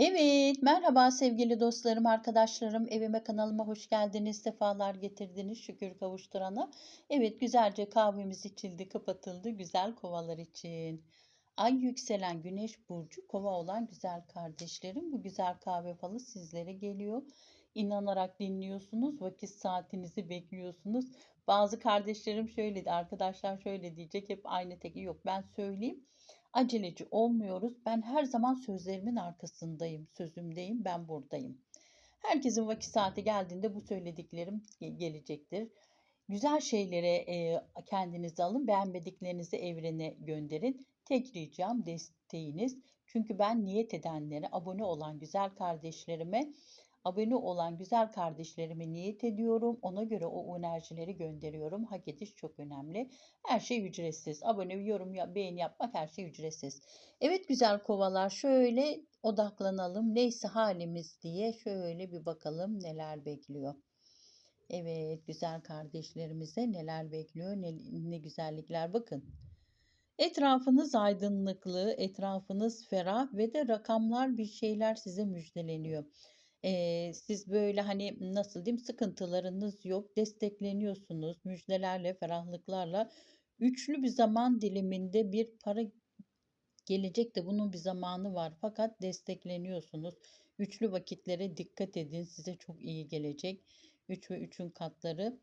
Evet, merhaba sevgili dostlarım, arkadaşlarım. Evime, kanalıma hoş geldiniz, sefalar getirdiniz şükür kavuşturana. Evet, güzelce kahvemiz içildi, kapatıldı güzel kovalar için. Ay yükselen güneş burcu kova olan güzel kardeşlerim. Bu güzel kahve falı sizlere geliyor. İnanarak dinliyorsunuz, vakit saatinizi bekliyorsunuz. Bazı kardeşlerim şöyle, arkadaşlar şöyle diyecek, hep aynı teki yok. Ben söyleyeyim. Aceleci olmuyoruz. Ben her zaman sözlerimin arkasındayım, sözümdeyim, ben buradayım. Herkesin vakit saati geldiğinde bu söylediklerim ge- gelecektir. Güzel şeylere kendinizi alın, beğenmediklerinizi evrene gönderin. Tek ricam desteğiniz. Çünkü ben niyet edenlere, abone olan güzel kardeşlerime, abone olan güzel kardeşlerime niyet ediyorum. Ona göre o enerjileri gönderiyorum. Hak ediş çok önemli. Her şey ücretsiz. Abone, yorum, ya- beğeni yapmak her şey ücretsiz. Evet güzel kovalar şöyle odaklanalım. Neyse halimiz diye şöyle bir bakalım neler bekliyor. Evet güzel kardeşlerimize neler bekliyor, ne, ne güzellikler bakın. Etrafınız aydınlıklı, etrafınız ferah ve de rakamlar bir şeyler size müjdeleniyor. Ee, siz böyle hani nasıl diyeyim sıkıntılarınız yok, destekleniyorsunuz müjdelerle, ferahlıklarla. Üçlü bir zaman diliminde bir para gelecek de bunun bir zamanı var fakat destekleniyorsunuz. Üçlü vakitlere dikkat edin size çok iyi gelecek. 3 ve 3'ün katları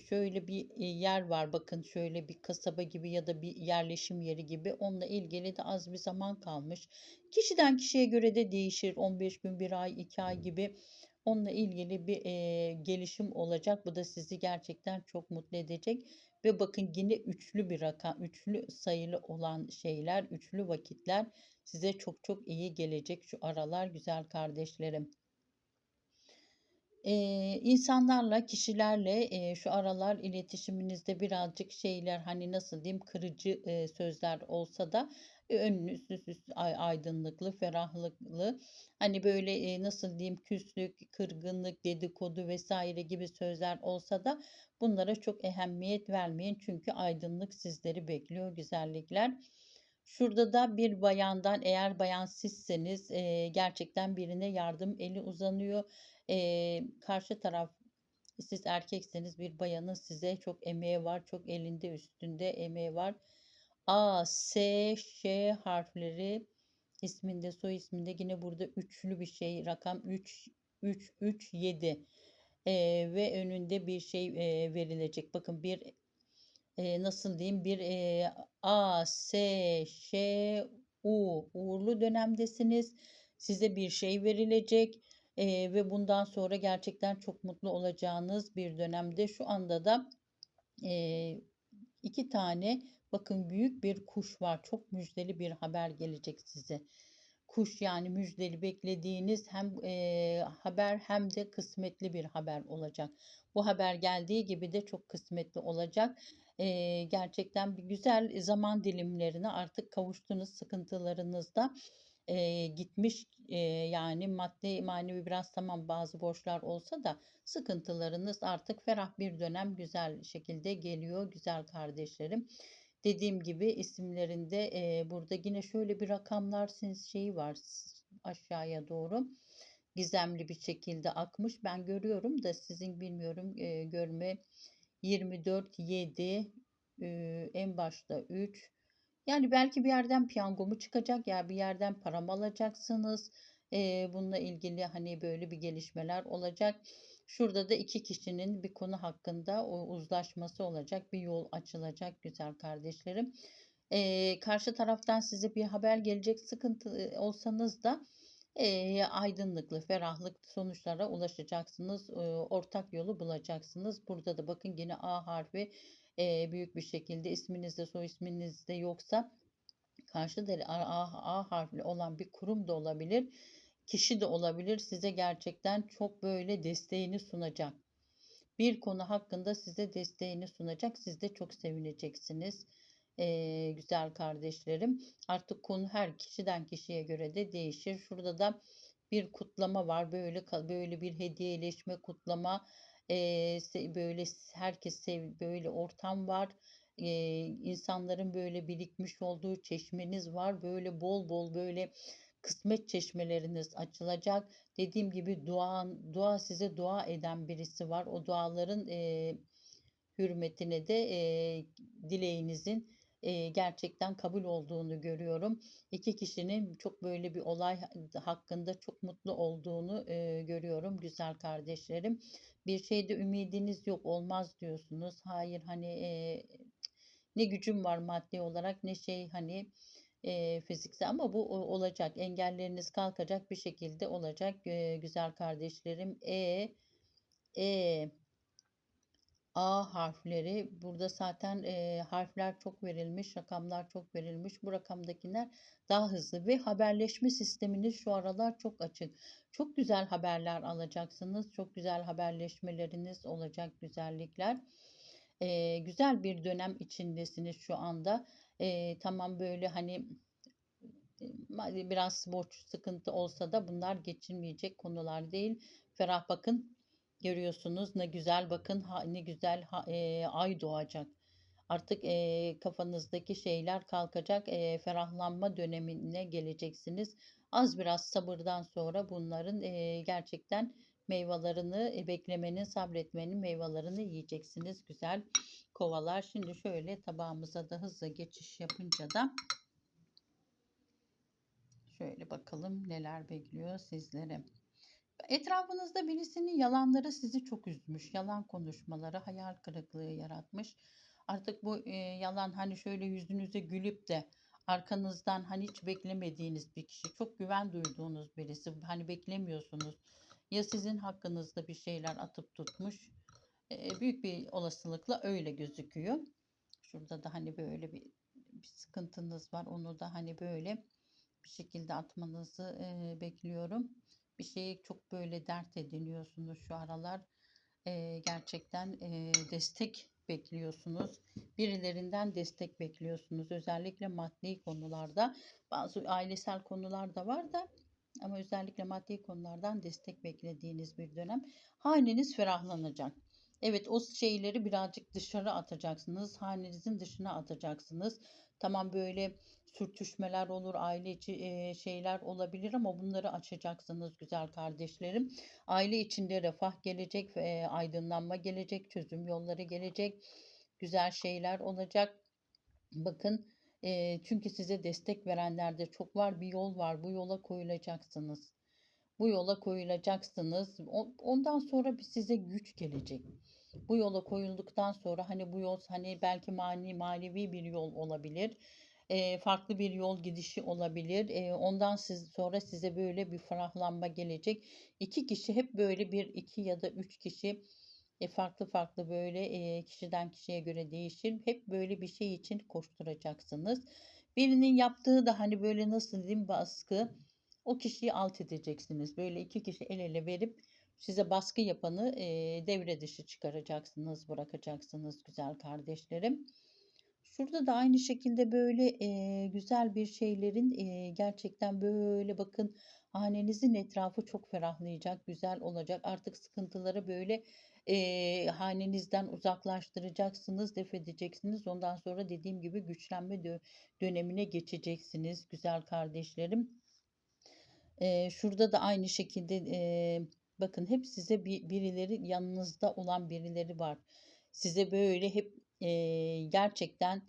şöyle bir e, yer var bakın şöyle bir kasaba gibi ya da bir yerleşim yeri gibi onunla ilgili de az bir zaman kalmış. Kişiden kişiye göre de değişir 15 gün bir ay 2 ay gibi onunla ilgili bir e, gelişim olacak. Bu da sizi gerçekten çok mutlu edecek ve bakın yine üçlü bir rakam üçlü sayılı olan şeyler üçlü vakitler size çok çok iyi gelecek şu aralar güzel kardeşlerim. Eee, insanlarla, kişilerle, eee, şu aralar iletişiminizde birazcık şeyler, hani, nasıl diyeyim, kırıcı, eee, sözler olsa da, eee, önünüz üst üste ay aydınlıklı, ferahlıklı, hani, böyle, eee, nasıl diyeyim, küslük, kırgınlık, dedikodu vesaire gibi sözler olsa da bunlara çok ehemmiyet vermeyin. Çünkü aydınlık sizleri bekliyor, güzellikler. Şurada da bir bayandan, eğer bayan sizseniz, eee, gerçekten birine yardım eli uzanıyor. Eee, karşı taraf siz erkekseniz bir bayanın size çok emeği var. Çok elinde üstünde emeği var. A, S, Ş harfleri isminde, soy isminde yine burada üçlü bir şey. Rakam 3, 3, 3, 7. Eee, ve önünde bir şey eee, verilecek. Bakın bir eee, nasıl diyeyim bir eee, A, S, Ş, U uğurlu dönemdesiniz. Size bir şey verilecek. Eee, ve bundan sonra gerçekten çok mutlu olacağınız bir dönemde. Şu anda da eee 2 tane bakın büyük bir kuş var. Çok müjdeli bir haber gelecek size. Kuş yani müjdeli beklediğiniz hem eee, haber hem de kısmetli bir haber olacak. Bu haber geldiği gibi de çok kısmetli olacak. Eee, gerçekten bir güzel zaman dilimlerine artık kavuştunuz sıkıntılarınızda eee, gitmiş eee, yani maddi manevi biraz tamam bazı borçlar olsa da sıkıntılarınız artık ferah bir dönem güzel şekilde geliyor güzel kardeşlerim. Dediğim gibi isimlerinde eee, burada yine şöyle bir rakamlar şeyi var aşağıya doğru gizemli bir şekilde akmış. Ben görüyorum da sizin bilmiyorum eee, görme 24 7 eee, en başta 3 yani belki bir yerden piyango mu çıkacak ya bir yerden para mı alacaksınız? Eee, bununla ilgili hani böyle bir gelişmeler olacak. Şurada da iki kişinin bir konu hakkında o uzlaşması olacak. Bir yol açılacak güzel kardeşlerim. Eee, karşı taraftan size bir haber gelecek. Sıkıntı e, olsanız da eee, aydınlıklı, ferahlık sonuçlara ulaşacaksınız. Eee, ortak yolu bulacaksınız. Burada da bakın yine A harfi eee, büyük bir şekilde isminizde soy isminizde yoksa karşıda A, A, A harfli olan bir kurum da olabilir, kişi de olabilir. Size gerçekten çok böyle desteğini sunacak. Bir konu hakkında size desteğini sunacak. Siz de çok sevineceksiniz. Eee, güzel kardeşlerim. Artık konu her kişiden kişiye göre de değişir. Şurada da bir kutlama var. Böyle böyle bir hediyeleşme kutlama. Se- böyle herkes sev böyle ortam var. Eee, insanların böyle birikmiş olduğu çeşmeniz var. Böyle bol bol böyle kısmet çeşmeleriniz açılacak. Dediğim gibi dua dua size dua eden birisi var. O duaların eee, hürmetine de eee, dileğinizin eee, gerçekten kabul olduğunu görüyorum. İki kişinin çok böyle bir olay hakkında çok mutlu olduğunu eee, görüyorum güzel kardeşlerim. Bir şeyde ümidiniz yok, olmaz diyorsunuz. Hayır hani eee, ne gücüm var maddi olarak ne şey hani eee, fiziksel ama bu olacak. Engelleriniz kalkacak bir şekilde olacak eee, güzel kardeşlerim. E, E, A harfleri burada zaten eee, harfler çok verilmiş, rakamlar çok verilmiş. Bu rakamdakiler daha hızlı ve haberleşme sisteminiz şu aralar çok açık. Çok güzel haberler alacaksınız. Çok güzel haberleşmeleriniz olacak güzellikler. Eee, güzel bir dönem içindesiniz şu anda. Eee, tamam böyle hani e, biraz borç sıkıntı olsa da bunlar geçilmeyecek konular değil. Ferah bakın görüyorsunuz ne güzel bakın ha, ne güzel ha- e, ay doğacak. Artık e, kafanızdaki şeyler kalkacak. E, ferahlanma dönemine geleceksiniz. Az biraz sabırdan sonra bunların e, gerçekten meyvelerini e, beklemenin, sabretmenin meyvelerini yiyeceksiniz. Güzel kovalar. Şimdi şöyle tabağımıza da hızlı geçiş yapınca da Şöyle bakalım neler bekliyor sizlere. Etrafınızda birisinin yalanları sizi çok üzmüş. Yalan konuşmaları hayal kırıklığı yaratmış. Artık bu e, yalan hani şöyle yüzünüze gülüp de arkanızdan hani hiç beklemediğiniz bir kişi, çok güven duyduğunuz birisi, hani beklemiyorsunuz. Ya sizin hakkınızda bir şeyler atıp tutmuş. E, büyük bir olasılıkla öyle gözüküyor. Şurada da hani böyle bir, bir sıkıntınız var. Onu da hani böyle bir şekilde atmanızı e, bekliyorum. Bir şeyi çok böyle dert ediniyorsunuz şu aralar. E, gerçekten e, destek bekliyorsunuz. Birilerinden destek bekliyorsunuz. Özellikle maddi konularda. Bazı ailesel konular da var da ama özellikle maddi konulardan destek beklediğiniz bir dönem. Haneniz ferahlanacak. Evet o şeyleri birazcık dışarı atacaksınız. Hanenizin dışına atacaksınız. Tamam böyle sürtüşmeler olur, aile içi şeyler olabilir ama bunları açacaksınız güzel kardeşlerim. Aile içinde refah gelecek aydınlanma gelecek, çözüm yolları gelecek, güzel şeyler olacak. Bakın çünkü size destek verenler de çok var, bir yol var, bu yola koyulacaksınız. Bu yola koyulacaksınız. Ondan sonra bir size güç gelecek. Bu yola koyulduktan sonra hani bu yol hani belki mani manevi bir yol olabilir e, farklı bir yol gidişi olabilir. E, ondan siz, sonra size böyle bir ferahlanma gelecek. İki kişi hep böyle bir iki ya da üç kişi e, farklı farklı böyle e, kişiden kişiye göre değişir. Hep böyle bir şey için koşturacaksınız. Birinin yaptığı da hani böyle nasıl diyeyim baskı o kişiyi alt edeceksiniz. Böyle iki kişi el ele verip size baskı yapanı e, devre dışı çıkaracaksınız, bırakacaksınız güzel kardeşlerim. Şurada da aynı şekilde böyle eee, güzel bir şeylerin eee, gerçekten böyle bakın hanenizin etrafı çok ferahlayacak, güzel olacak. Artık sıkıntıları böyle eee, hanenizden uzaklaştıracaksınız, def edeceksiniz. Ondan sonra dediğim gibi güçlenme dö- dönemine geçeceksiniz güzel kardeşlerim. Eee, şurada da aynı şekilde eee, bakın hep size bir, birileri yanınızda olan birileri var. Size böyle hep eee, gerçekten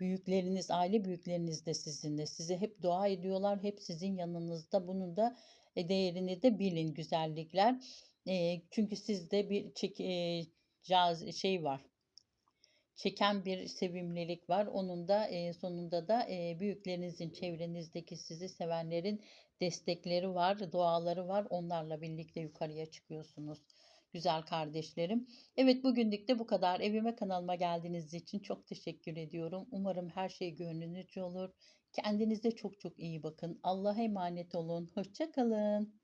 büyükleriniz, aile büyükleriniz de sizinle. Size hep dua ediyorlar, hep sizin yanınızda. Bunun da e, değerini de bilin güzellikler. Eee, çünkü sizde bir çek, eee, caz şey var çeken bir sevimlilik var. Onun da e, sonunda da e, büyüklerinizin, çevrenizdeki sizi sevenlerin destekleri var, duaları var. Onlarla birlikte yukarıya çıkıyorsunuz. Güzel kardeşlerim. Evet bugünlük de bu kadar. Evime kanalıma geldiğiniz için çok teşekkür ediyorum. Umarım her şey gönlünüzce olur. Kendinize çok çok iyi bakın. Allah'a emanet olun. Hoşça kalın.